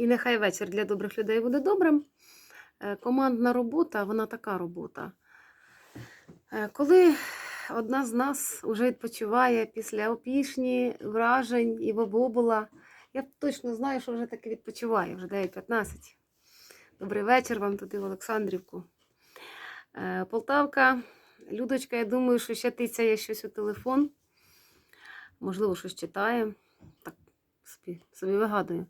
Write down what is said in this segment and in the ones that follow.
І нехай вечір для добрих людей буде добрим. Е, Командна робота, вона така робота. Е, Коли одна з нас вже відпочиває після опішні, вражень і бобобула, я точно знаю, що вже таки відпочиває, вже 9.15. Добрий вечір вам туди в Олександрівку. Е, Полтавка, Людочка, я думаю, що ще тицяє щось у телефон. Можливо, щось читає. Так, собі, собі вигадую.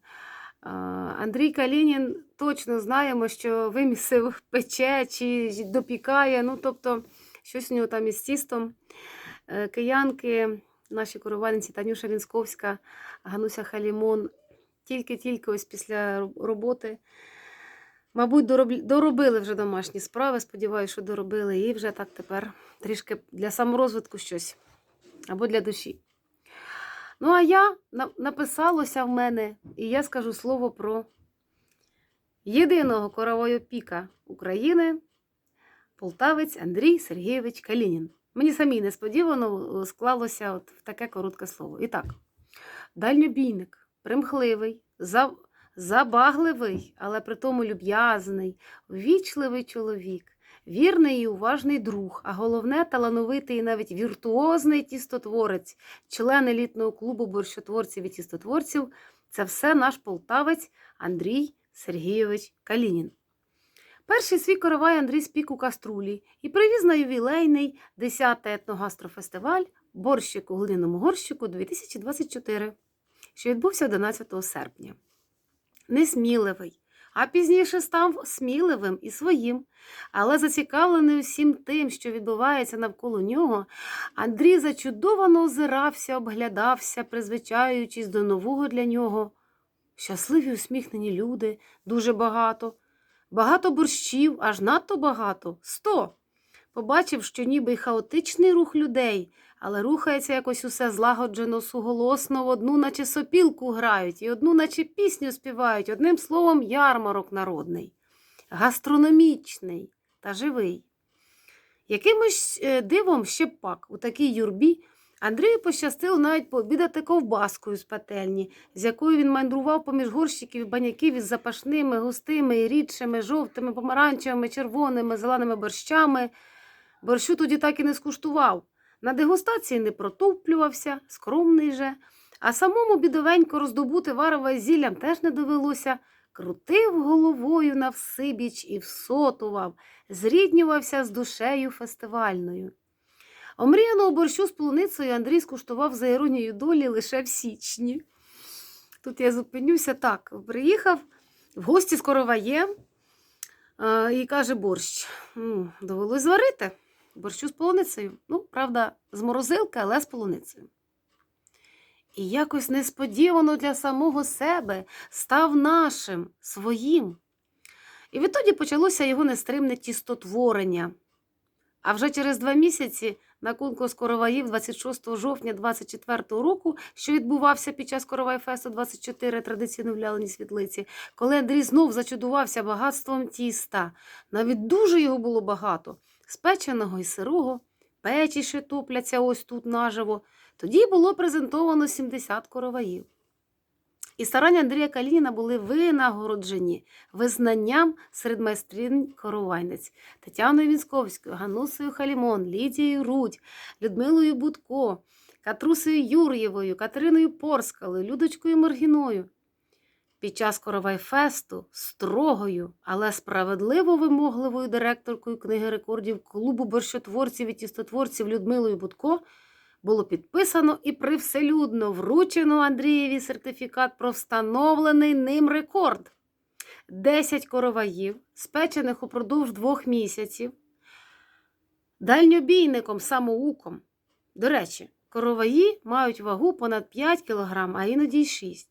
Андрій Калінін точно знаємо, що вимісив пече чи допікає. Ну, тобто, щось у нього там із тістом. Е, Киянки, наші коровальниці Танюша Вінсковська, Гануся Халімон, тільки-тільки ось після роботи. Мабуть, доробили вже домашні справи. Сподіваюся, що доробили. І вже так тепер трішки для саморозвитку щось або для душі. Ну, а я на- написалося в мене, і я скажу слово про єдиного коровойопіка України, полтавець Андрій Сергійович Калінін. Мені самій несподівано е, склалося от в таке коротке слово. І так, дальньобійник, примхливий, забагливий, але при тому люб'язний, ввічливий чоловік, вірний і уважний друг, а головне талановитий і навіть віртуозний тістотворець, член елітного клубу борщотворців і тістотворців це все наш полтавець Андрій Сергійович Калінін. Перший свій коровай Андрій спік у каструлі і привіз на ювілейний 10-й етногастрофестиваль Борщик у глиняному горщику 2024, що відбувся 11 серпня. Несміливий, а пізніше став сміливим і своїм, але зацікавлений усім тим, що відбувається навколо нього, Андрій зачудовано озирався, обглядався, призвичаючись до нового для нього. Щасливі усміхнені люди, дуже багато, багато борщів, аж надто багато сто. Побачив, що ніби й хаотичний рух людей, але рухається якось усе злагоджено, суголосно, в одну, наче сопілку грають, і одну, наче пісню співають, одним словом, ярмарок народний, гастрономічний та живий. Якимось е, дивом ще пак у такій юрбі Андрію пощастило навіть пообідати ковбаскою з пательні, з якою він мандрував поміж горщиків і баняків із запашними, густими і рідшими, жовтими, помаранчевими, червоними, зеленими борщами. Борщу тоді так і не скуштував. На дегустації не протовплювався, скромний же, а самому бідовенько роздобути варове зіллям теж не довелося. Крутив головою навсибіч і всотував, зріднювався з душею фестивальною. Омріяного борщу з полуницею Андрій скуштував за іронією долі лише в січні. Тут я зупинюся так. Приїхав в гості з короваєм і каже борщ. Довелось зварити борщу з полуницею. Ну, правда, з морозилки, але з полуницею. І якось несподівано для самого себе став нашим, своїм. І відтоді почалося його нестримне тістотворення. А вже через два місяці на конкурс короваїв 26 жовтня 24 року, що відбувався під час Коровайфесту 24 традиційно в Лялині світлиці, коли Андрій знов зачудувався багатством тіста. Навіть дуже його було багато спеченого і сирого, печі ще топляться ось тут наживо. Тоді було презентовано 70 короваїв. І старання Андрія Калініна були винагороджені визнанням серед майстринь коровайниць Тетяною Вінськовською, Ганусою Халімон, Лідією Рудь, Людмилою Будко, Катрусею Юр'євою, Катериною Порскалою, Людочкою Моргіною. Під час Коровайфесту строгою, але справедливо вимогливою директоркою книги рекордів клубу борщотворців і тістотворців Людмилою Будко було підписано і привселюдно вручено Андрієві сертифікат про встановлений ним рекорд. 10 короваїв, спечених упродовж двох місяців, дальньобійником самоуком. До речі, короваї мають вагу понад 5 кг, а іноді й 6.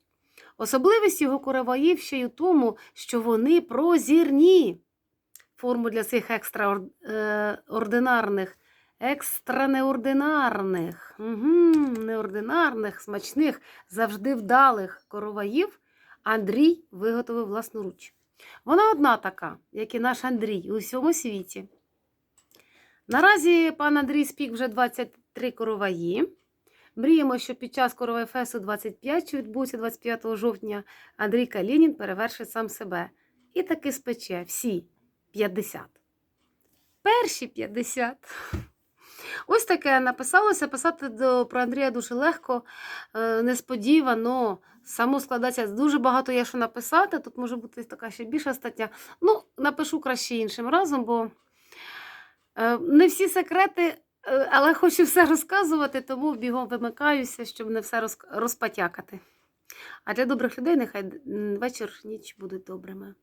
Особливість його короваїв ще й у тому, що вони прозірні. Форму для цих екстраординарних екстра неординарних, угу, неординарних, смачних, завжди вдалих короваїв Андрій виготовив власноруч. Вона одна така, як і наш Андрій у всьому світі. Наразі пан Андрій спік вже 23 короваї. Мріємо, що під час Коровай Фесу 25, що відбудеться 25 жовтня, Андрій Калінін перевершить сам себе. І таки спече всі 50. Перші 50. Ось таке написалося. Писати до, про Андрія дуже легко, е, несподівано. Само складається дуже багато є що написати. Тут може бути така ще більша стаття. Ну, напишу краще іншим разом, бо е, не всі секрети, але хочу все розказувати, тому бігом вимикаюся, щоб не все розпотякати. А для добрих людей нехай вечір, ніч будуть добрими.